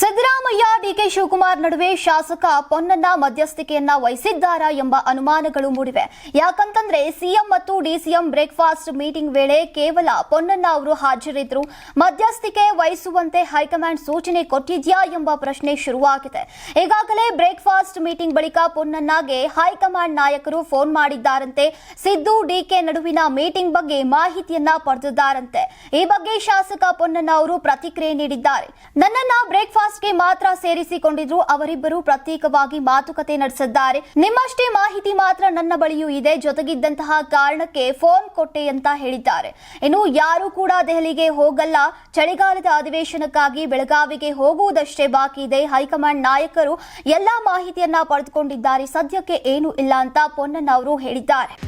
Siddaramaiah, DK Shivakumar ನಡುವೆ ಶಾಸಕ ಪೊನ್ನಣ್ಣ ಮಧ್ಯಸ್ಥಿಕೆಯನ್ನ ವಹಿಸಿದ್ದಾರಾ ಎಂಬ ಅನುಮಾನಗಳು ಮೂಡಿವೆ. ಯಾಕಂತಂದ್ರೆ ಸಿಎಂ ಮತ್ತು ಡಿಸಿಎಂ ಬ್ರೇಕ್ಫಾಸ್ಟ್ ಮೀಟಿಂಗ್ ವೇಳೆ ಕೇವಲ ಪೊನ್ನಣ್ಣ ಅವರು ಹಾಜರಿದ್ರು. ಮಧ್ಯಸ್ಥಿಕೆ ವಹಿಸುವಂತೆ ಹೈಕಮಾಂಡ್ ಸೂಚನೆ ಕೊಟ್ಟಿದ್ಯಾ ಎಂಬ ಪ್ರಶ್ನೆ ಶುರುವಾಗಿದೆ. ಈಗಾಗಲೇ ಬ್ರೇಕ್ಫಾಸ್ಟ್ ಮೀಟಿಂಗ್ ಬಳಿಕ ಪೊನ್ನಣ್ಣಗೆ ಹೈಕಮಾಂಡ್ ನಾಯಕರು ಫೋನ್ ಮಾಡಿದ್ದಾರಂತೆ. ಸಿದ್ದು, ಡಿಕೆ ನಡುವಿನ ಮೀಟಿಂಗ್ ಬಗ್ಗೆ ಮಾಹಿತಿಯನ್ನ ಪಡೆದಿದ್ದಾರಂತೆ. ಈ ಬಗ್ಗೆ ಶಾಸಕ ಪೊನ್ನಣ್ಣ ಅವರು ಪ್ರತಿಕ್ರಿಯೆ ನೀಡಿದ್ದಾರೆ. ನನ್ನನ್ನ ಬ್ರೇಕ್ಫಾಸ್ಟ್ಗೆ ಮಾತ್ರ ಸೇರಿಸಿಕೊಂಡಿದ್ರು. ಅವರಿಬ್ಬರು ಪ್ರತ್ಯೇಕವಾಗಿ ಮಾತುಕತೆ ನಡೆಸಿದ್ದಾರೆ. ನಿಮ್ಮಷ್ಟೇ ಮಾಹಿತಿ ಮಾತ್ರ ನನ್ನ ಬಳಿಯೂ ಇದೆ. ಜೊತೆಗಿದ್ದಂತಹ ಕಾರಣಕ್ಕೆ ಫೋನ್ ಕೊಟ್ಟೆ ಅಂತ ಹೇಳಿದ್ದಾರೆ. ಇನ್ನು ಯಾರು ಕೂಡ ದೆಹಲಿಗೆ ಹೋಗಲ್ಲ. ಚಳಿಗಾಲದ ಅಧಿವೇಶನಕ್ಕಾಗಿ ಬೆಳಗಾವಿಗೆ ಹೋಗುವುದಷ್ಟೇ ಬಾಕಿ ಇದೆ. ಹೈಕಮಾಂಡ್ ನಾಯಕರು ಎಲ್ಲಾ ಮಾಹಿತಿಯನ್ನ ಪಡೆದುಕೊಂಡಿದ್ದಾರೆ. ಸದ್ಯಕ್ಕೆ ಏನು ಇಲ್ಲ ಅಂತ ಪೊನ್ನಣ್ಣ ಅವರು ಹೇಳಿದ್ದಾರೆ.